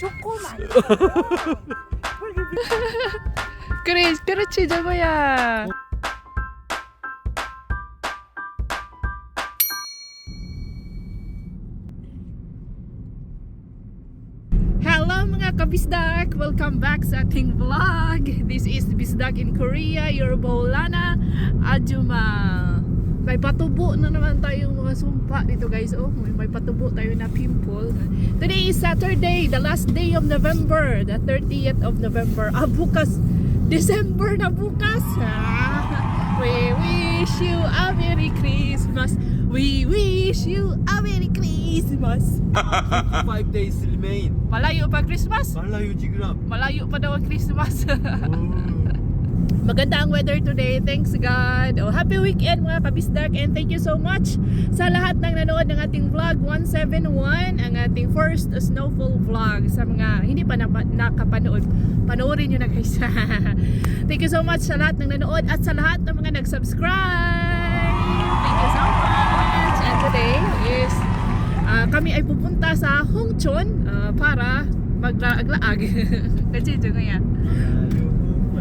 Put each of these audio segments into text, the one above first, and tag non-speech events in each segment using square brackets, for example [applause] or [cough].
조그만. [laughs] 그래, 그렇지, 저거야. Hello mga kabisdak! Welcome back sa ating vlog. This is Bisdak in Korea, your Bolana Ajuma. May patubo na naman tayong mga sumpa dito guys. Oh, may, may patubo tayo na pimple. Today is Saturday, the last day of November, the 30th of November. Ah, bukas, December na bukas. Ah, [laughs] we wish you a Merry Christmas. We wish you a Merry Christmas. Five days remain. Malayo pa Christmas? Malayo jigram. Malayo pa daw ang Christmas. [laughs] Maganda ang weather today. Thanks God. Oh, happy weekend mga kabisdak and thank you so much sa lahat ng nanood ng ating vlog 171, ang ating first snowfall vlog sa mga hindi pa na, nakapanood. Panoorin nyo na guys. [laughs] thank you so much sa lahat ng nanood at sa lahat ng mga nag-subscribe. Thank you so much. And today is ah, kami ay pupunta sa Hongchon ah, para maglaag-laag. [laughs] Kasi ito nga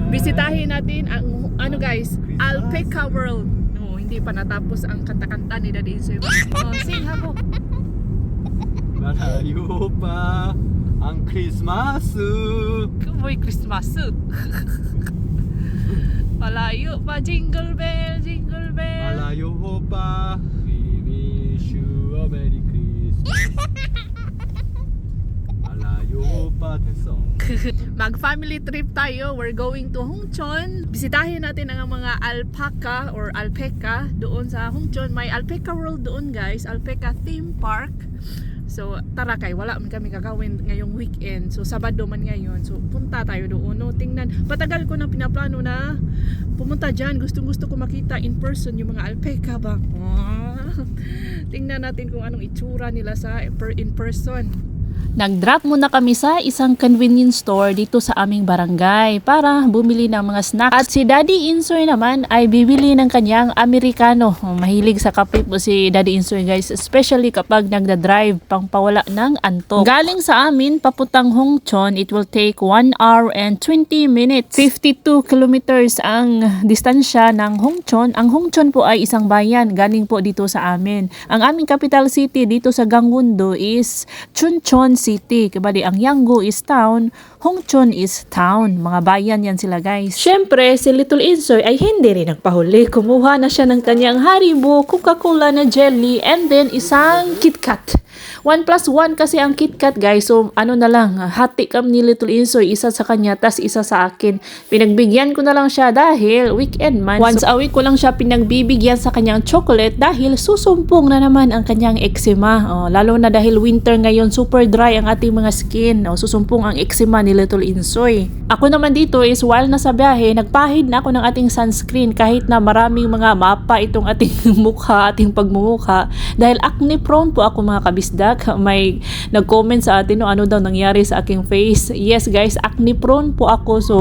Bisitahin natin ang ano guys, Alpaca World. No, hindi pa natapos ang kanta-kanta ni Daddy Insoy. Oh, sing habo. Malayo pa ang Christmas. Kumoy Christmas. [laughs] Malayo pa jingle bell, jingle bell. Malayo pa. We wish you a Merry Christmas. [laughs] Malayo pa 됐어. [laughs] Mag family trip tayo. We're going to Hongchon. Bisitahin natin ang mga alpaca or alpaca doon sa Hongchon. May alpaca world doon guys. Alpaca theme park. So tara kay wala man kami gagawin ngayong weekend. So Sabado man ngayon. So punta tayo doon. No? Tingnan. Patagal ko nang pinaplano na pumunta dyan. Gustong gusto ko makita in person yung mga alpaca ba. [laughs] Tingnan natin kung anong itsura nila sa in person. Nag-drop muna kami sa isang convenience store dito sa aming barangay para bumili ng mga snacks. At si Daddy Insoy naman ay bibili ng kanyang Amerikano. Mahilig sa kape po si Daddy Insoy guys, especially kapag nagda-drive pang pawala ng antok. Galing sa amin, papuntang Hongchon, it will take 1 hour and 20 minutes. 52 kilometers ang distansya ng Hongchon. Ang Hongchon po ay isang bayan galing po dito sa amin. Ang aming capital city dito sa Gangwon-do is Chuncheon City. Kabali, ang Yanggu is town, Hongchon is town. Mga bayan yan sila guys. Siyempre, si Little Insoy ay hindi rin nagpahuli. Kumuha na siya ng kanyang Haribo, Coca-Cola na jelly, and then isang KitKat. 1 plus 1 kasi ang KitKat guys. So ano na lang, hati kami ni Little Insoy. Isa sa kanya, tas isa sa akin. Pinagbigyan ko na lang siya dahil weekend man. Once a week ko lang siya pinagbibigyan sa kanyang chocolate dahil susumpong na naman ang kanyang eczema. Oh, lalo na dahil winter ngayon, super dry ang ating mga skin. Oh, susumpong ang eczema ni Little Insoy. Ako naman dito is while nasa biyahe, nagpahid na ako ng ating sunscreen kahit na maraming mga mapa itong ating [laughs] mukha, ating pagmumukha. Dahil acne prone po ako mga kabisdak. [laughs] May nag-comment sa atin no, ano daw nangyari sa aking face. Yes guys, acne prone po ako. So,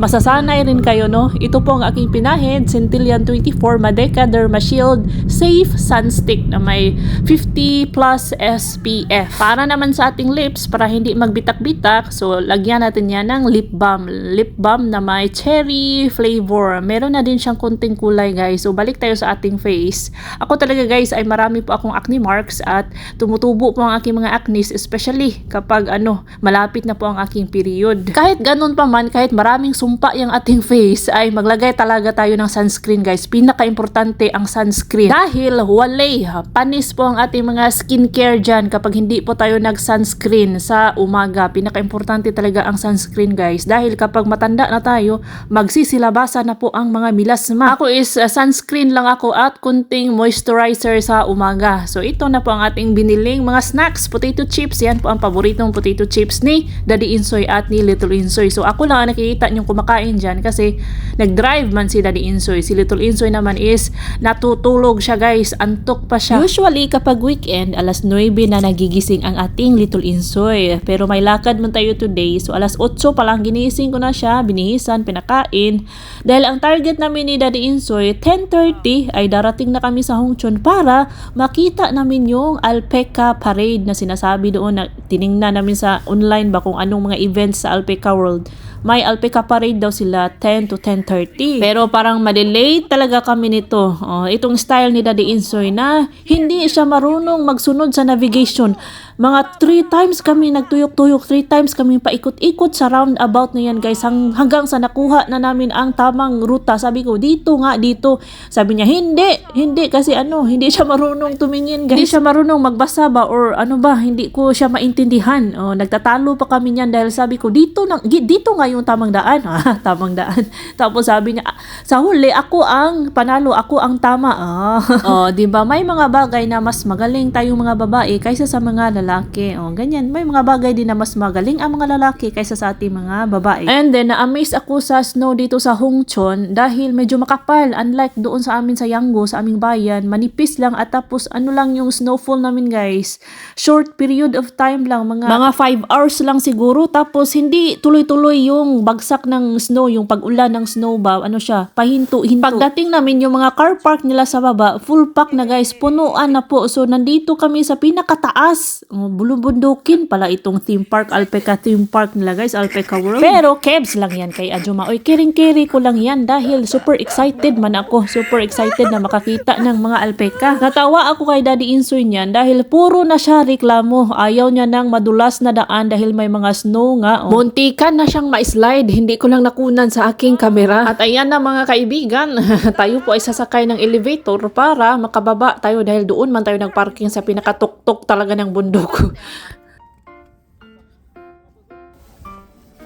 masasanay rin kayo no. Ito po ang aking pinahid, Centillion 24 Madeca Derma Shield Safe Sunstick na may 50 plus SPF. Para naman sa ating lips, para hindi magbitak-bitak, so lagyan natin yan ng lip balm. Lip balm na may cherry flavor. Meron na din siyang konting kulay guys. So balik tayo sa ating face. Ako talaga guys ay marami po akong acne marks at tumutubo po ang aking mga acne especially kapag ano, malapit na po ang aking period. Kahit ganun pa man, kahit maraming sumpa yung ating face ay maglagay talaga tayo ng sunscreen guys. Pinaka-importante ang sunscreen. Dahil walay, panis po ang ating mga skincare dyan kapag hindi po tayo nag-sunscreen sa umaga. Pinaka-importante talaga ang sunscreen guys. Dahil kapag matanda na tayo, magsisilabasa na po ang mga milasma. Ako is uh, sunscreen lang ako at kunting moisturizer sa umaga. So ito na po ang ating biniling mga snacks. Potato chips, yan po ang paboritong potato chips ni Daddy Insoy at ni Little Insoy. So ako lang ang nakikita niyong kumakain dyan kasi nag-drive man si Daddy Insoy. Si Little Insoy naman is natutulog siya guys. Antok pa siya. Usually kapag weekend, alas 9 na nagigising ang ating Little Insoy. Pero may lakad man tayo today. So alas 8 pa lang ginising ko na siya. Binihisan, pinakain. Dahil ang target namin ni Daddy Insoy, 10.30 ay darating na kami sa Hongchon para makita namin yung Alpaca Parade na sinasabi doon na tiningnan namin sa online ba kung anong mga events sa Alpaca World. May Alpaca Parade daw sila 10 to 10.30. Pero parang madelay talaga kami nito. Oh, itong style ni Daddy Insoy na hindi siya marunong magsunod sa navigation. Mga 3 times kami nagtuyok-tuyok, 3 times kami paikot-ikot sa roundabout na yan guys hang, hanggang sa nakuha na namin ang tamang ruta. Sabi ko, dito nga, dito. Sabi niya, hindi, hindi kasi ano, hindi siya marunong tumingin guys. Hindi siya marunong magbasa ba or ano ba, hindi ko siya maintindihan. Oh, nagtatalo pa kami niyan dahil sabi ko, dito, na, dito nga yung tamang daan. [laughs] Ah, tamang daan. Tapos sabi niya, "Ah, sa huli, ako ang panalo, ako ang tama. Ah. oh, [laughs] di ba? May mga bagay na mas magaling tayong mga babae kaysa sa mga lalaki. Oh, ganyan. May mga bagay din na mas magaling ang mga lalaki kaysa sa ating mga babae. And then, na-amaze ako sa snow dito sa Hongchon dahil medyo makapal. Unlike doon sa amin sa Yanggo, sa aming bayan, manipis lang at tapos ano lang yung snowfall namin guys. Short period of time lang, mga mga 5 hours lang siguro. Tapos hindi tuloy-tuloy yung bagsak ng snow, yung pag-ulan ng snow ba, ano siya, pahinto-hinto. Pagdating namin yung mga car park nila sa baba, full pack na guys, punuan na po. So nandito kami sa pinakataas. Oh, bulubundukin pala itong theme park, Alpaca theme park nila guys, Alpaca World. Pero kebs lang yan kay Ajuma. Oy, kiring-kiri ko lang yan dahil super excited man ako. Super excited na makakita ng mga alpaca. Natawa ako kay Daddy Insoy niyan dahil puro na siya reklamo. Ayaw niya ng madulas na daan dahil may mga snow nga. Oh. Muntikan na siyang ma-slide. Hindi ko lang nakunan sa aking kamera. At ayan na mga kaibigan. [laughs] tayo po ay sasakay ng elevator para makababa tayo dahil doon man tayo nagparking sa pinakatuktok talaga ng bundok.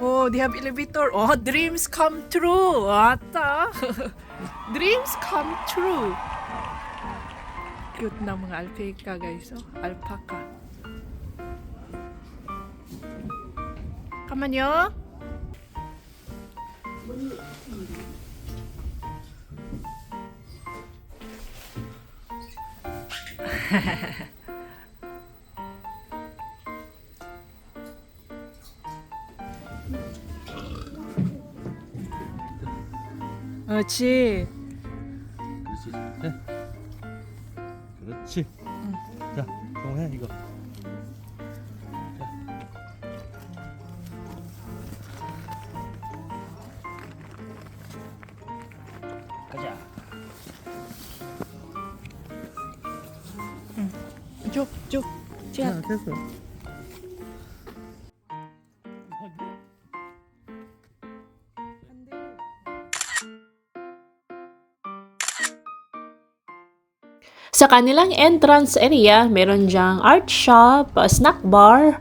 Oh, they have elevator. Oh, dreams come true. Ata. dreams come true. Alpaca, guys. Oh, alpaca. Come on, yo. 그렇지. 그렇지. 네. 그렇지. 자, 동해 이거. 자. 가자. 쭉, 쭉. 자, 됐어. Sa kanilang entrance area, meron diyang art shop, snack bar,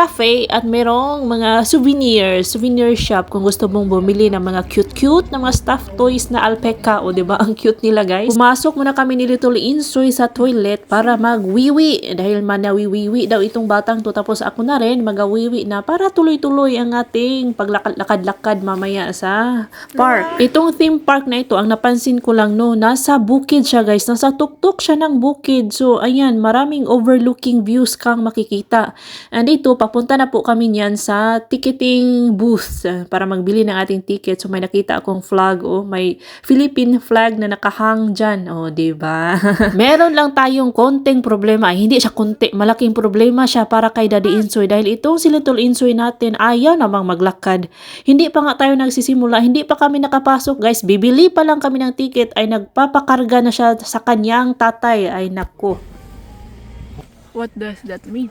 cafe, at merong mga souvenirs, souvenir shop kung gusto mong bumili ng mga cute-cute na mga stuffed toys na alpaca. O, di ba Ang cute nila, guys. Pumasok muna kami ni Little Insoy sa toilet para magwiwi. Dahil manawiwiwi daw itong batang to. Tapos ako na rin magawiwi na para tuloy-tuloy ang ating paglakad-lakad mamaya sa park. Itong theme park na ito, ang napansin ko lang no, nasa bukid siya guys. Nasa tuktok siya ng bukid. So, ayan, maraming overlooking views kang makikita. And ito, papunta na po kami niyan sa ticketing booth uh, para magbili ng ating ticket. So, may nakita akong flag, oh, may Philippine flag na nakahang dyan. Oh, di ba? [laughs] Meron lang tayong konting problema. Ay, hindi siya konti. Malaking problema siya para kay Daddy Insoy. Dahil itong si Little Insoy natin, ayaw namang maglakad. Hindi pa nga tayo nagsisimula. Hindi pa kami nakapasok, guys. Bibili pa lang kami ng ticket ay nagpapakarga na siya sa kanyang tatay. Ay, nako. What does that mean?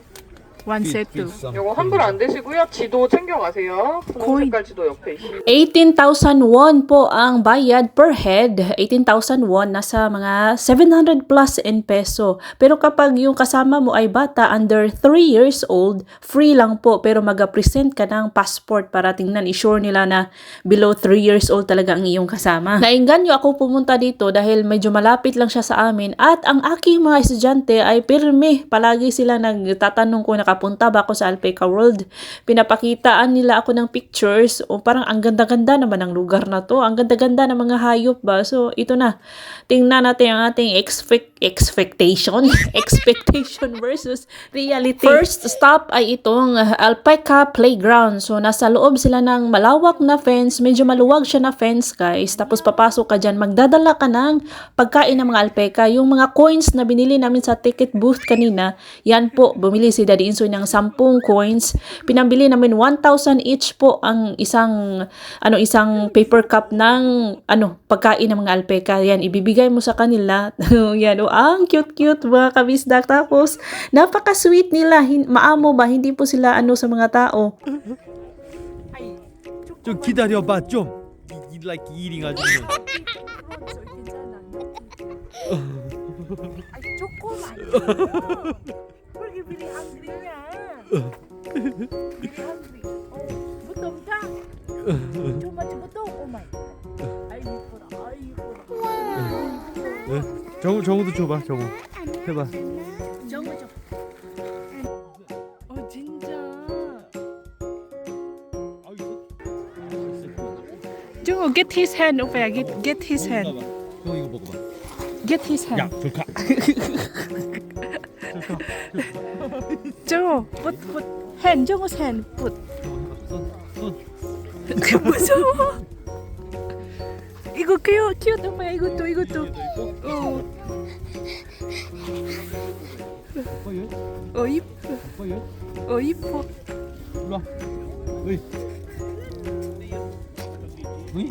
One setu. 이거 환불 안 되시고요. 지도 챙겨가세요. 거의- 분홍색깔 지도 옆에 있습니다. 18,000 won po ang bayad per head. 18,000 won, nasa mga 700 plus in peso. Pero kapag yung kasama mo ay bata under 3 years old, free lang po. Pero mag-present ka ng passport para tingnan, i-sure nila na below 3 years old talaga ang iyong kasama. Nainganyo ako pumunta dito dahil medyo malapit lang siya sa amin at ang aking mga estudyante ay pirme. Palagi sila nagtatanong kung nakapunta ba ako sa Alpaca World. Pinapakitaan nila ako ng pictures o parang ang ganda-ganda naman ng lugar na to. Ang ganda-ganda ng mga hayop ba. So ito na. Tingnan natin ang ating expect expectation [laughs] expectation versus reality. First stop ay itong alpaca playground. So nasa loob sila ng malawak na fence. Medyo maluwag siya na fence guys. Tapos papasok ka dyan. Magdadala ka ng pagkain ng mga alpaca. Yung mga coins na binili namin sa ticket booth kanina yan po. Bumili si Daddy Insoy ng 10 coins. Pinambili namin 1,000 each po ang isang ano isang paper cup ng ano pagkain ng mga alpaca. Yan ibibigay mo sa kanila. [laughs] Yan ang cute cute mga kabisdak tapos napaka sweet nila Hin- maamo ba hindi po sila ano sa mga tao 좀 기다려봐 좀 이, 이, like eating 아주 Oh. Oh. 정우 정우도 줘봐 정우 해봐 정우 좀. 어, 진짜. 정우, get his hand, 오빠야. Get, get his hand. 형 이거 먹어봐 Get his hand. 야 졸카 정우, put, put. Hand, 정우's hand. Put. 무서워. 이거 귀여워, 귀엽다, 오빠야. 이것도, 이것도. 어이 어, 이뻐. 어이 어, 이뻐. 일로 와 어이 어이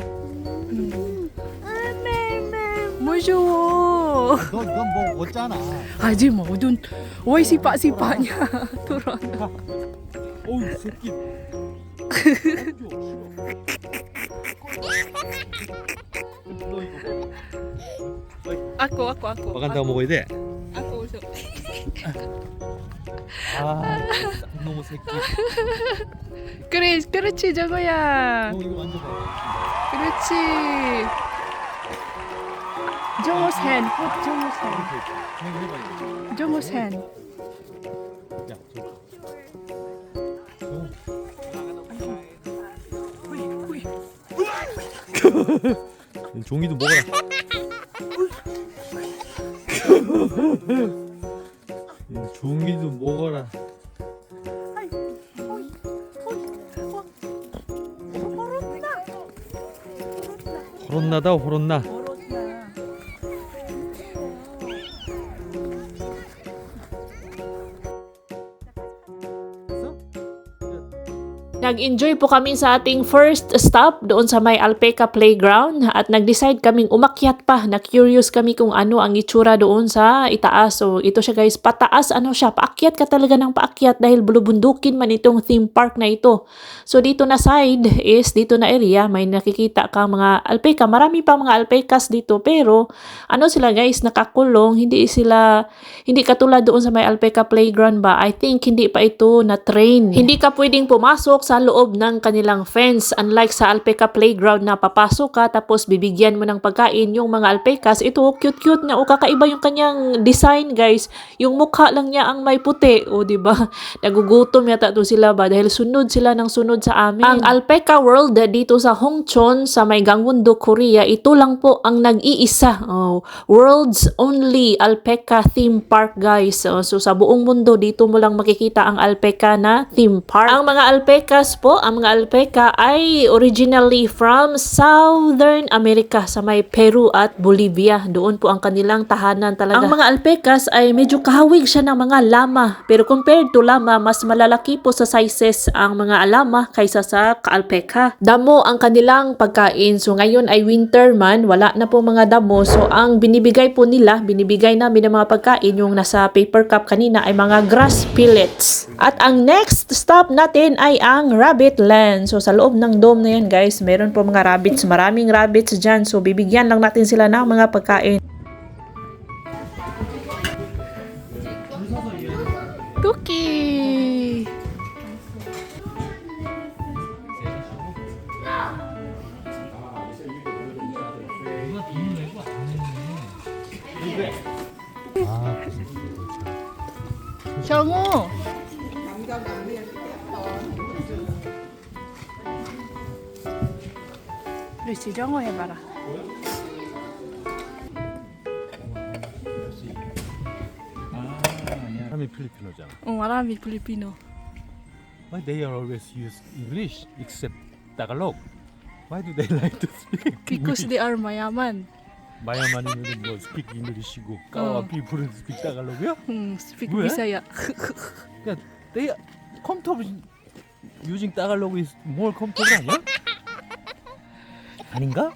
무서워. 넌넌뭐 먹었잖아 하지 마. 넌, 왜 시빠시빠냐. 돌아. 어우 새끼 Aku, aku, aku. 마간다고 먹어야 돼? 아 너무 새끼 그래, 그렇지, 저거야. 형 이거 만져봐 그렇지. 해봐 이거 정우's hand. 야 저. 종이도 먹어라. 호론나다 호론나. Nag-enjoy po kami sa ating first stop doon sa may Alpaca Playground at nag-decide kaming umakyat pa na curious kami kung ano ang itsura doon sa itaas. So ito siya guys, pataas ano siya, paakyat ka talaga ng paakyat dahil bulubundukin man itong theme park na ito. So dito na side is, dito na area, may nakikita ka mga alpaca. Marami pa mga alpacas dito pero ano sila guys, nakakulong, hindi sila, hindi katulad doon sa may Alpaca Playground ba, I think hindi pa ito na train. Hindi ka pwedeng pumasok sa loob ng kanilang fence. Unlike sa Alpaca Playground na papasok ka tapos bibigyan mo ng pagkain yung mga alpacas, ito cute-cute na o kakaiba yung kanyang design guys. Yung mukha lang niya ang may puti, o di ba? [laughs] Nagugutom yata to sila ba dahil sunod sila ng sunod sa amin. Ang Alpaca World dito sa Hongchon sa may Gangwon-do, Korea, ito lang po ang nag-iisa. Oh, world's only alpaca theme park guys. Oh, so sa buong mundo dito mo lang makikita ang alpaca na theme park. Ang mga alpacas po, ang mga alpaca ay originally from Southern America sa may Peru at Bolivia. Doon po ang kanilang tahanan talaga. Ang mga alpacas ay medyo kahawig siya ng mga lama. Pero compared to lama, mas malalaki po sa sizes ang mga alama kaysa sa kaalpeka. Damo ang kanilang pagkain. So ngayon ay winter man, wala na po mga damo. So ang binibigay po nila, binibigay namin ng mga pagkain yung nasa paper cup kanina ay mga grass pellets. At ang next stop natin ay ang rabbit land. So, sa loob ng dome na yan, guys, meron po mga rabbits. Maraming rabbits dyan. So, bibigyan lang natin sila ng mga pagkain. Cookie! 정우! 그렇지 정우 해봐라. 필리핀어잖아. 어, marami Filipino. Why they are always use English except Tagalog? Why do they like to speak Because English? they are mayaman. 마야만이면 뭐 speak English이고 까와 어. people speak Tagalog이야? Hmm, speak 왜? Bisaya. They are comfortable using Tagalog is more comfortable 아니야? 아닌가?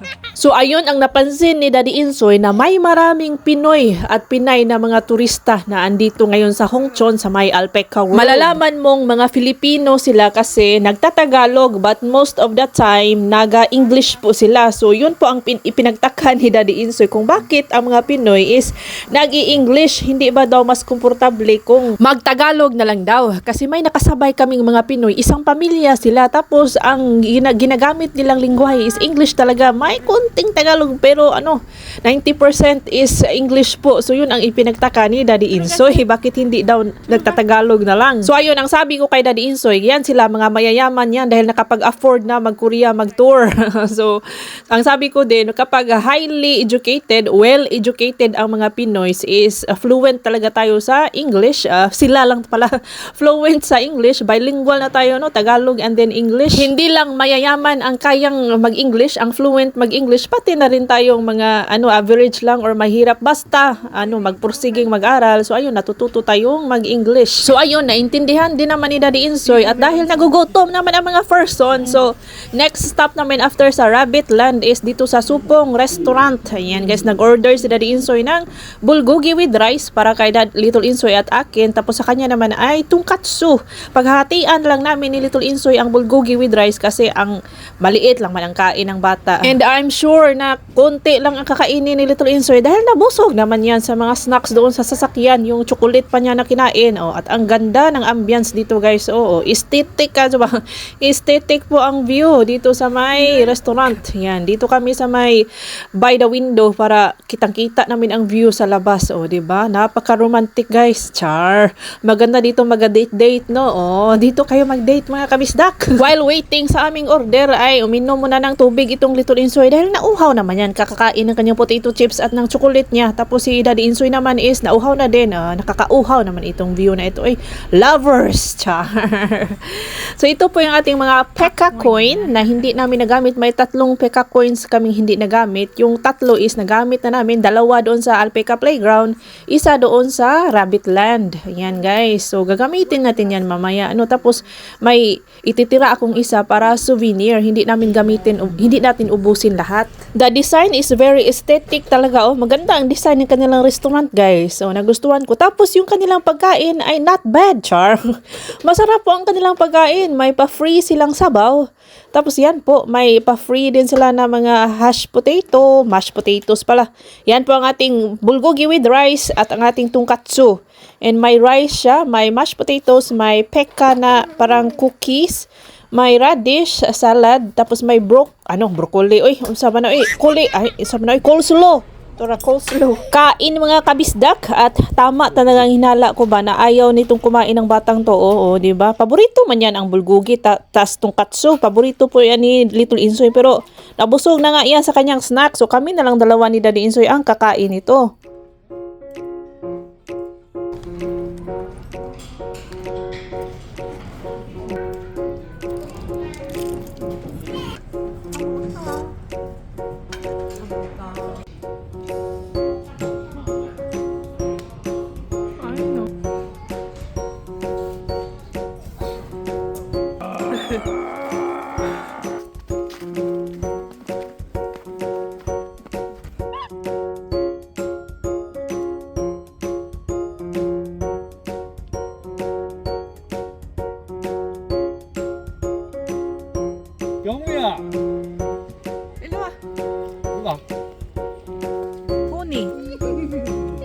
[laughs] so ayun ang napansin ni Daddy Insoy na may maraming Pinoy at Pinay na mga turista na andito ngayon sa Hongchon sa may Alpeca Road. Malalaman mong mga Filipino sila kasi nagtatagalog but most of the time naga-English po sila. So yun po ang pin- ipinagtakan ni Daddy Insoy kung bakit ang mga Pinoy is nag-i-English. Hindi ba daw mas komportable kung magtagalog na lang daw? Kasi may nakasabay kaming mga Pinoy. Isang pamilya sila tapos ang gina- ginagamit nilang lingwahe is English talaga. May konting Tagalog pero ano, 90% is English po. So yun ang ipinagtaka ni Daddy Insoy. Bakit hindi daw nagtatagalog na lang? So ayun, ang sabi ko kay Daddy Insoy, yan sila mga mayayaman yan dahil nakapag-afford na mag-Korea, mag-tour. [laughs] so ang sabi ko din, kapag highly educated, well-educated ang mga Pinoys is uh, fluent talaga tayo sa English. Uh, sila lang pala [laughs] fluent sa English. Bilingual na tayo, no? Tagalog and then English. Hindi lang mayayaman ang kayang mag-English, ang fluent mag-English, pati na rin tayong mga ano average lang or mahirap basta ano magpursiging mag-aral. So ayun, natututo tayong mag-English. So ayun, naintindihan din naman ni Daddy Insoy at dahil nagugutom naman ang mga person. So next stop namin after sa Rabbit Land is dito sa Supong Restaurant. Ayan guys, nag-order si Daddy Insoy ng bulgogi with rice para kay Dad Little Insoy at akin. Tapos sa kanya naman ay tungkatsu. Paghahatian lang namin ni Little Insoy ang bulgogi with rice kasi ang maliit lang man ang kain ng bata. And I'm sure na konti lang ang kakainin ni Little Insoy dahil nabusog naman yan sa mga snacks doon sa sasakyan. Yung chocolate pa niya na kinain. Oh, at ang ganda ng ambience dito guys. Oo, aesthetic ka. Diba? [laughs] Aesthetic po ang view dito sa may restaurant. Yan, dito kami sa may by the window para kitang-kita namin ang view sa labas. O, di ba? Napaka-romantic guys. Char. Maganda dito mag-date-date, no? O, dito kayo mag-date mga kabisdak. [laughs] While waiting sa aming order ay uminom muna ng tubig itong Little Insoy dahil nauhaw naman yan. Kakakain ng kanyang potato chips at ng chocolate niya. Tapos si Daddy Insoy naman is nauhaw na din. Ah, nakakauhaw naman itong view na ito. Ay, lovers. Char. [laughs] so ito po yung ating mga peka coin na hindi namin nagamit. May tatlong peka coins kaming hindi nagamit. Yung tatlo is nagamit na namin. Dalawa doon sa Alpaca Playground. Isa doon sa Rabbit Land. Yan guys. So gagamitin natin yan mamaya. Ano, tapos may ititira akong isa para souvenir. Hindi namin gamitin, hindi natin ubusin lahat. The design is very aesthetic talaga. Oh, maganda ang design ng kanilang restaurant guys. So nagustuhan ko. Tapos yung kanilang pagkain ay not bad, char. [laughs] Masarap po ang kanilang pagkain. May pa-free silang sabaw. Tapos yan po, may pa-free din sila na mga hash potato, mashed potatoes pala. Yan po ang ating bulgogi with rice at ang ating tungkatsu. And may rice siya, may mashed potatoes, may peka na parang cookies, may radish salad, tapos may bro ano, broccoli. Uy, unsa ba na uy? Kuli, ay, ba na uy? Coleslaw. Tora coleslaw. Kain mga kabisdak at tama talagang hinala ko ba na ayaw nitong kumain ng batang to. Oo, di ba? Paborito man yan ang bulgogi ta tas tong katsu. Paborito po yan ni Little Insoy pero nabusog na nga yan sa kanyang snack. So kami na lang dalawa ni Daddy Insoy ang kakain ito.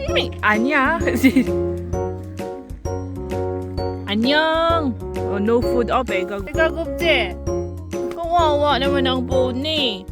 May anya. Anyang. Oh, no food. Oh, bega. Bega gubje. Kawawa naman ang pony.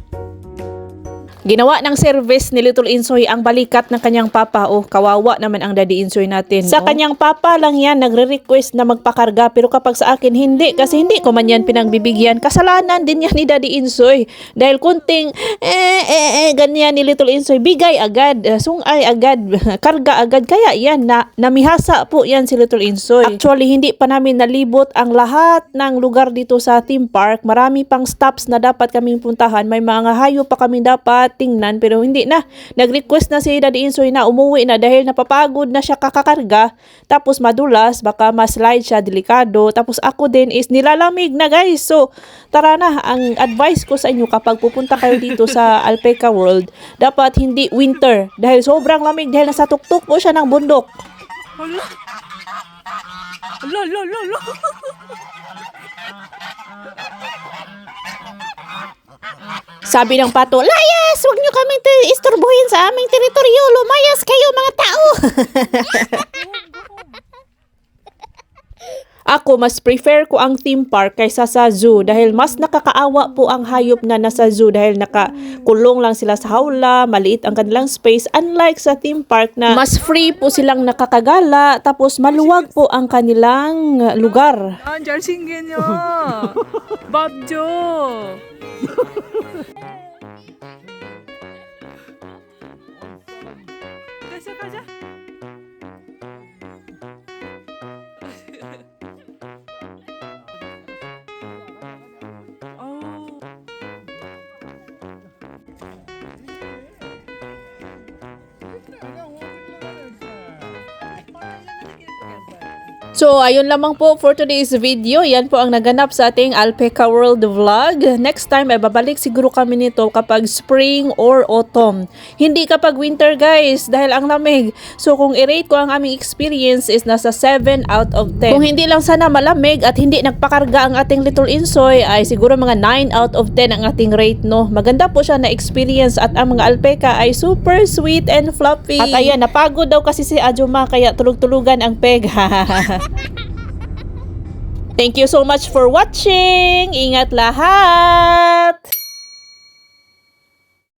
Ginawa ng service ni Little Insoy ang balikat ng kanyang papa. Oh, kawawa naman ang Daddy Insoy natin. Sa oh. kanyang papa lang yan nagre-request na magpakarga pero kapag sa akin hindi kasi hindi ko man yan pinagbibigyan. Kasalanan din yan ni Daddy Insoy. Dahil kunting eh, eh, eh, ganyan ni Little Insoy, bigay agad, eh, sungay agad, [laughs] karga agad. Kaya yan, na, namihasa po yan si Little Insoy. Actually, hindi pa namin nalibot ang lahat ng lugar dito sa theme park. Marami pang stops na dapat kaming puntahan. May mga hayo pa kami dapat tingnan pero hindi na. Nag-request na si Daddy Insoy na umuwi na dahil napapagod na siya kakakarga. Tapos madulas, baka ma-slide siya, delikado. Tapos ako din is nilalamig na guys. So, tara na. Ang advice ko sa inyo kapag pupunta kayo dito sa [laughs] Alpeca World, dapat hindi winter. Dahil sobrang lamig dahil nasa tuktok po siya ng bundok. Hala. Hala, hala, hala. [laughs] Sabi ng pato, Layas! Huwag niyo kaming istorbohin sa aming teritoryo. Lumayas kayo mga tao! [laughs] Ako, mas prefer ko ang theme park kaysa sa zoo dahil mas nakakaawa po ang hayop na nasa zoo dahil nakakulong lang sila sa hawla, maliit ang kanilang space. Unlike sa theme park na mas free po silang nakakagala tapos maluwag po ang kanilang lugar. 아, 잘생겼냐. 밥 줘. 가자, 가자. So, ayun lamang po for today's video. Yan po ang naganap sa ating Alpeca World Vlog. Next time, ay babalik siguro kami nito kapag spring or autumn. Hindi kapag winter guys, dahil ang lamig. So, kung i-rate ko ang aming experience is nasa 7 out of 10. Kung hindi lang sana malamig at hindi nagpakarga ang ating Little Insoy, ay siguro mga 9 out of 10 ang ating rate, no? Maganda po siya na experience at ang mga alpaca ay super sweet and fluffy. At ayan, napagod daw kasi si Ajuma kaya tulog-tulugan ang peg. [laughs] Thank you so much for watching. Ingat lahat.